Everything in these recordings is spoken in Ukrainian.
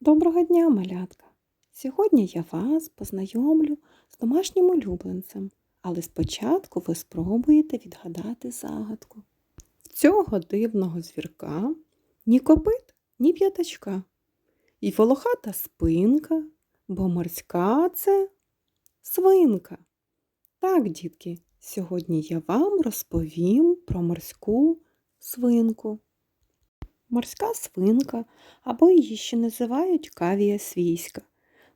Доброго дня, малятка! Сьогодні я вас познайомлю з домашнім улюбленцем, але спочатку ви спробуєте відгадати загадку. В цього дивного звірка ні копит, ні п'ятачка, і волохата спинка, бо морська це свинка. Так, дітки, сьогодні я вам розповім про морську свинку. Морська свинка, або її ще називають кавія свійська,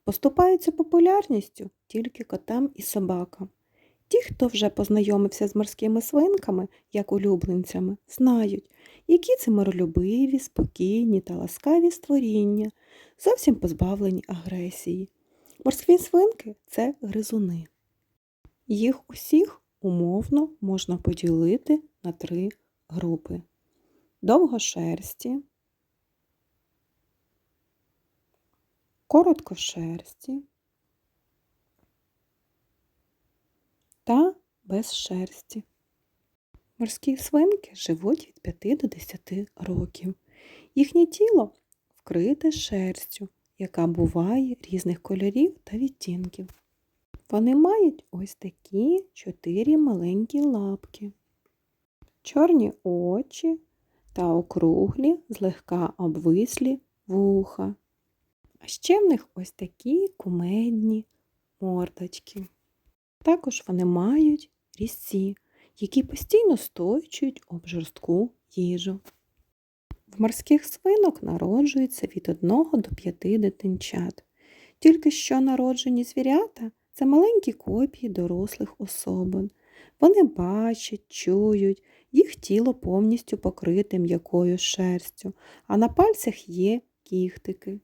поступаються популярністю тільки котам і собакам. Ті, хто вже познайомився з морськими свинками, як улюбленцями, знають, які це миролюбиві, спокійні та ласкаві створіння, зовсім позбавлені агресії. Морські свинки це гризуни. Їх усіх умовно можна поділити на три групи довгошерсті, короткошерсті та безшерсті. Морські свинки живуть від 5 до 10 років. Їхнє тіло вкрите шерстю, яка буває різних кольорів та відтінків. Вони мають ось такі чотири маленькі лапки, чорні очі та округлі, злегка обвислі вуха. А ще в них ось такі кумедні мордочки. Також вони мають різці, які постійно стойчують об жорстку їжу. В морських свинок народжується від 1 до 5 дитинчат. Тільки що народжені звірята це маленькі копії дорослих особин. Вони бачать, чують, їх тіло повністю покрите м'якою шерстю, а на пальцях є кіхтики.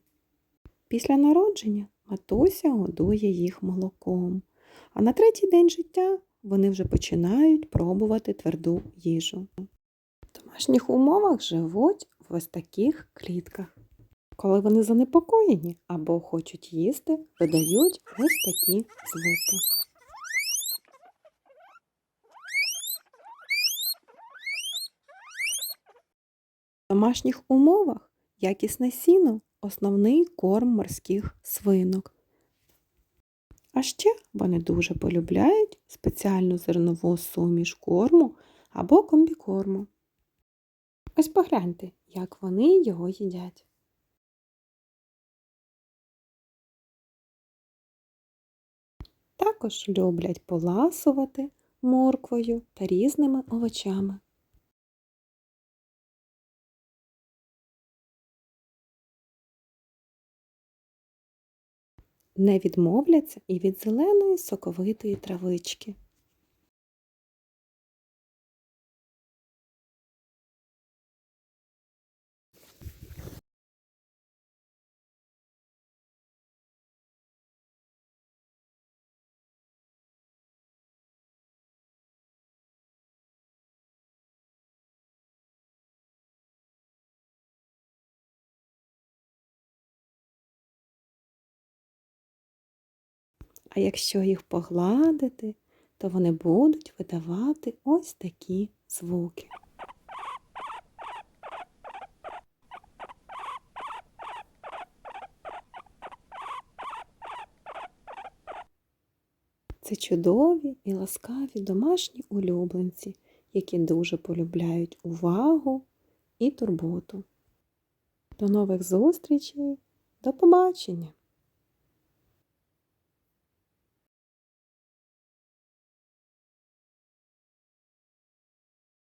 Після народження матуся годує їх молоком, а на третій день життя вони вже починають пробувати тверду їжу. В домашніх умовах живуть в ось таких клітках. Коли вони занепокоєні або хочуть їсти, видають ось такі звуки. Домашніх умовах якісне сіно основний корм морських свинок. А ще вони дуже полюбляють спеціальну зернову суміш корму або комбікорму. Ось погляньте, як вони його їдять. Також люблять поласувати морквою та різними овочами. Не відмовляться і від зеленої соковитої травички. А якщо їх погладити, то вони будуть видавати ось такі звуки. Це чудові і ласкаві домашні улюбленці, які дуже полюбляють увагу і турботу. До нових зустрічей, до побачення!